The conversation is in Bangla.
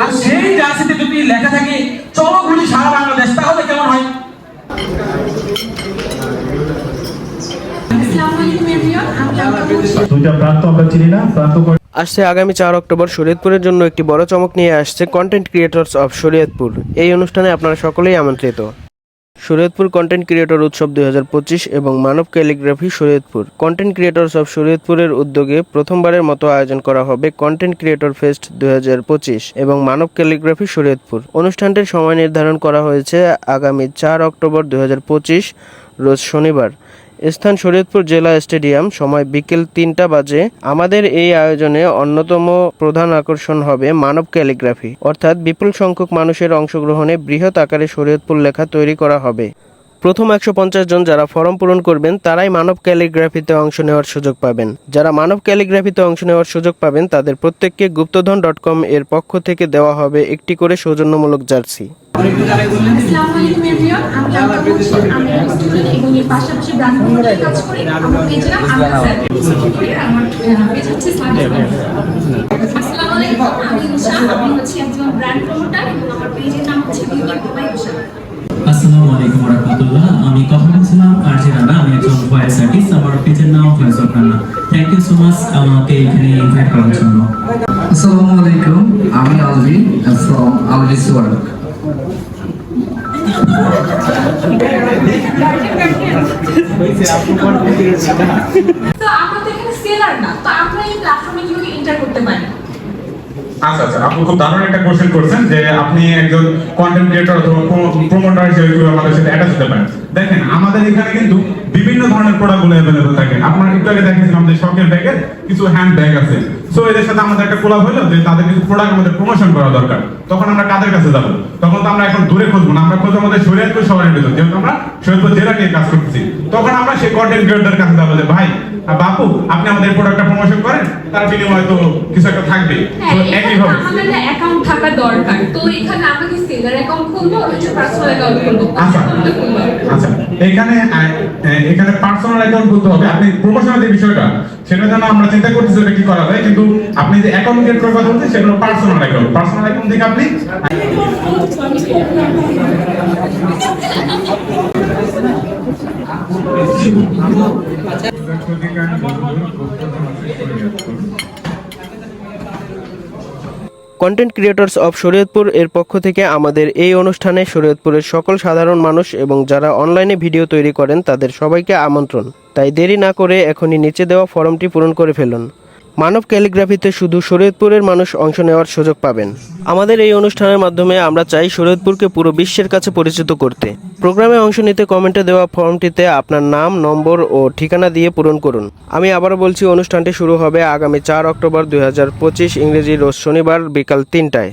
আর সেই জার্সিতে যদি লেখা থাকে চলো ঘুরি সারা বাংলাদেশ তাহলে কেমন হয়? দুইটা প্রান্ত আমরা চিনি না প্রান্ত আসছে আগামী চার অক্টোবর শরীয়তপুরের জন্য একটি বড় চমক নিয়ে আসছে কন্টেন্ট ক্রিয়েটর্স অফ শরীয়তপুর। এই অনুষ্ঠানে আপনারা সকলেই আমন্ত্রিত। শরীয়তপুর কন্টেন্ট ক্রিয়েটর উৎসব দু হাজার পঁচিশ এবং মানব calligraphy Shariatpur. Content creators of শরীয়তপুরের উদ্যোগে প্রথমবারের মতো আয়োজন করা হবে কন্টেন্ট ক্রিয়েটর ফেস্ট দুই হাজার পঁচিশ এবং মানব ক্যালিগ্রাফি শরীয়তপুর। অনুষ্ঠানটির সময় নির্ধারণ করা হয়েছে আগামী চার অক্টোবর দুই হাজার পঁচিশ, রোজ শনিবার। স্থান শরীয়তপুর জেলা স্টেডিয়াম। সময় বিকেল তিনটা বাজে। আমাদের এই আয়োজনে অন্যতম প্রধান আকর্ষণ হবে মানব ক্যালিগ্রাফি। অর্থাৎ বিপুল সংখ্যক মানুষের অংশগ্রহণে বৃহৎ আকারে শরীয়তপুর লেখা তৈরি করা হবে। প্রথম একশো পঞ্চাশ জন যারা ফর্ম পূরণ করবেন, তারাই মানব ক্যালিগ্রাফিতে অংশ নেওয়ার সুযোগ পাবেন। যারা মানব ক্যালিগ্রাফিতে অংশ নেওয়ার সুযোগ পাবেন, তাদের প্রত্যেককে গুপ্তধন ডট কম এর পক্ষ থেকে দেওয়া হবে একটি করে সৌজন্যমূলক জার্সি। আসসালামু আলাইকুম এভরিওয়ান আমি আলকা বলছি। আমি একজন স্টুডেন্ট এবং এর পাশাপাশি ব্র্যান্ড প্রমোটারে কাজ করি। আমার পেজ নাম আলকা স্যার আমার পেজ হচ্ছে আসসালামু আলাইকুম আমি উষা। আমি হচ্ছে একজন ব্র্যান্ড প্রমোটার এবং আমার পেজের নাম হচ্ছে বিউটি বাই উষা আসসালামু আলাইকুম রহমতুল্লাহ আমি কথা বলছিলাম আরজি রানা। আমি একজন ভয়েস আর্টিস্ট আমার পেজের নাম voice of Rana thank you so much আমাকে এখানে ইনভাইট করার জন্য। alaikum. I'm Alvin uh, from Alvis Work. আচ্ছা আচ্ছা আপনি খুব একটা যে আপনি একজন আমাদের দেখেন, আমাদের এখানে কিন্তু বিভিন্ন ধরনের প্রোডাক্টগুলো অ্যাভেলেবল থাকে। আপনার একটু আগে দেখেছিলাম যে শখের ব্যাগের কিছু হ্যান্ড ব্যাগ আছে। সো এদের সাথে আমাদের একটা কোলাপ হলো যে তাদের কিছু প্রোডাক্ট আমাদের প্রমোশন করা দরকার। তখন আমরা কাদের কাছে যাব? তখন তো আমরা এখন দূরে খুঁজবো না আমরা খুঁজবো আমাদের শরীয়তপুর শহরের ভিতর যেহেতু আমরা শরীয়তপুর জেলা নিয়ে কাজ করতেছি। তখন আমরা সেই কন্টেন্ট ক্রিয়েটরের কাছে যাব যে ভাই বাপু আপনি আমাদের প্রোডাক্টটা প্রমোশন করেন তার বিনিময়ে তো কিছু একটা থাকবে। হ্যাঁ তো একই হবে আমাদের অ্যাকাউন্ট থাকা দরকার। তো এখানে আমরা কি সেলার অ্যাকাউন্ট খুলবো নাকি পার্সোনাল অ্যাকাউন্ট খুলবো? আচ্ছা। আচ্ছা। এখানে এখানে পার্সোনাল অ্যাকাউন্ট করতে হবে। আপনি প্রমোশনের যে বিষয়টা, সেটা জন্য আমরা চিন্তা করতেছি ওটা কি করা যায়, কিন্তু আপনি যে অ্যাকাউন্ট ক্রিয়েট করার বলছেন সেটা পার্সোনাল অ্যাকাউন্ট পার্সোনাল অ্যাকাউন্ট থেকে আপনি কন্টেন্ট ক্রিয়েটার্স অফ শরীয়তপুর এর পক্ষ থেকে আমাদের এই অনুষ্ঠানে শরীয়তপুরের সকল সাধারণ মানুষ এবং যারা অনলাইনে ভিডিও তৈরি করেন, তাদের সবাইকে আমন্ত্রণ। তাই দেরি না করে এখনই নিচে দেওয়া ফর্মটি পূরণ করে ফেলুন। মানব ক্যালিগ্রাফিতে শুধু শরীয়তপুরের মানুষ অংশ নেওয়ার সুযোগ পাবেন। আমাদের এই অনুষ্ঠানের মাধ্যমে আমরা চাই শরীয়তপুরকে পুরো বিশ্বের কাছে পরিচিত করতে। প্রোগ্রামে অংশ নিতে কমেন্টে দেওয়া ফর্মটিতে আপনার নাম, নম্বর ও ঠিকানা দিয়ে পূরণ করুন। আমি আবারও বলছি, অনুষ্ঠানটি শুরু হবে আগামী চার অক্টোবর দুই হাজার পঁচিশ ইংরেজি রোজ শনিবার বিকাল তিনটায়।